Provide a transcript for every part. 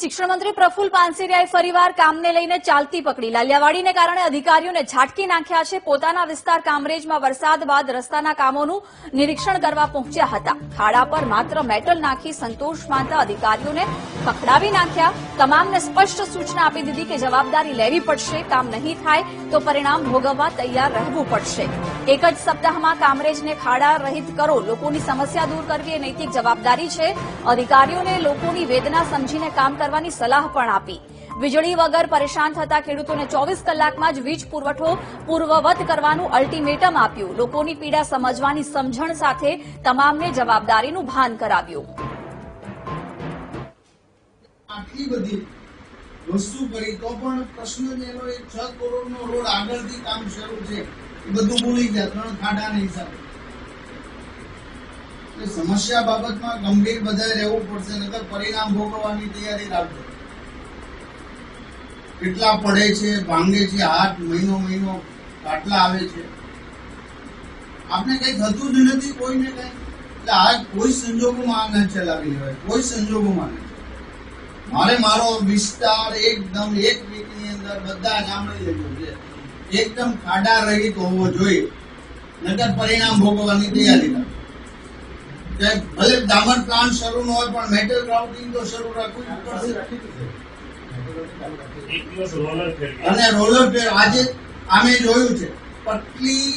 શિક્ષણ મંત્રી પ્રફુલ પાનસેરિયાએ ફરીવાર કામને લઈને ચાલતી પકડી. લાલિયાવાડીને કારણે અધિકારીઓને ઝાટકી નાખ્યા છે. પોતાના વિસ્તાર કામરેજમાં વરસાદ બાદ રસ્તાના કામોનું નિરીક્ષણ કરવા પહોંચ્યા હતા. ખાડા પર માત્ર મેટલ નાખી સંતોષ માનતા અધિકારીઓને પકડાવી નાખ્યા. તમામને સ્પષ્ટ સૂચના આપી દીધી કે જવાબદારી લેવી પડશે. કામ નહીં થાય તો પરિણામ ભોગવવા તૈયાર રહેવું પડશે. એક જ સપ્તાહમાં કામરેજને ખાડા રહિત કરો. લોકોની સમસ્યા દૂર કરવી એ નૈતિક જવાબદારી છે. અધિકારીઓને લોકોની વેદના સમજીને કામ કરવાની સલાહ પણ આપી. વીજળી વગર પરેશાન થતા ખેડૂતોને ચોવીસ કલાકમાં જ વીજ પુરવઠો પૂર્વવત કરવાનું અલ્ટિમેટમ આપ્યું. લોકોની પીડા સમજવાની સમજણ સાથે તમામને જવાબદારીનું ભાન કરાવ્યું. વસ્તુ કરી તો પણ પ્રશ્ન જ એનો છ કરોડનો રોડ આગળથી કામ શરૂ છે. બધું ભૂલી ગયા, ત્રણ ખાડાના હિસાબે. સમસ્યા બાબતમાં ગંભીર બધા રહેવું પડશે, નકર પરિણામ ભોગવવાની તૈયારી રાખજો. કેટલા પડે છે, ભાંગે છે, હાથ મહિનો મહિનો કાટલા આવે છે. આપણે કઈ થતું જ નથી કોઈને કઈ. એટલે આ કોઈ સંજોગોમાં આ ન ચલાવી લેવાય, કોઈ સંજોગોમાં નહીં મારે મારો વિસ્તાર એકદમ એક વીકની અંદર બધા ગામડે લેજો. છે એકદમ ખાડા રહિત હોવો જોઈએ નગર પરિણામ ભોગવવાની તૈયારી રાખો. કે ભલે ડામર પ્લાન્ટ શરૂ ન હોય પણ મેટલ ગ્રાઉન્ડિંગ તો શરૂ રાખવું જ પડશે. અને રોલર ફેર આજે આમે જોયું છે. પટલી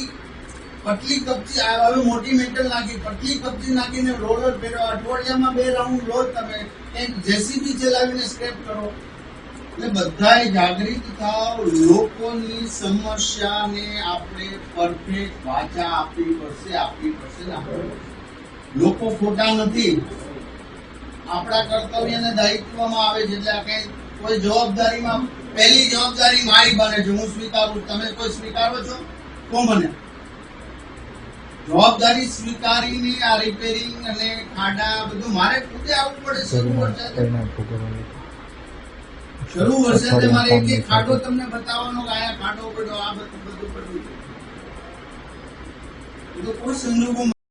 પટલી કપચી હવે મોટી મેટલ નાખી પટલી કપચી નાખીને રોલર ફેરવા. અઠવાડિયામાં બે રાઉન્ડ લો તમે એક જેસીબી ચલાવીને સ્ક્રેપ કરો. એટલે બધાએ જાગૃત થાવ લોકોની સમસ્યાને આપણે પરફેક્ટ વાચા આપવી પડશે આપવી પડશે ને આપણે લોકો ખોટા નથી. આપણા કર્તવ્યને દાયિત્વમાં આવે છે એટલે આ કઈ કોઈ જવાબદારીમાં પહેલી જવાબદારી મારી બને છે. હું સ્વીકારું. તમે કોઈ સ્વીકારો છો? તો મને. જવાબદારી સ્વીકારીને આ રિપેરિંગ અને ખાડા બધું મારે પોતે આવવું પડે શરૂ વર્ષે શરૂ મારે એક એક ખાડો તમને બતાવવાનો કે આયા ખાડો પડ્યો આ બધું બધું પડ્યું. એ તો કોઈ સંજોગોમાં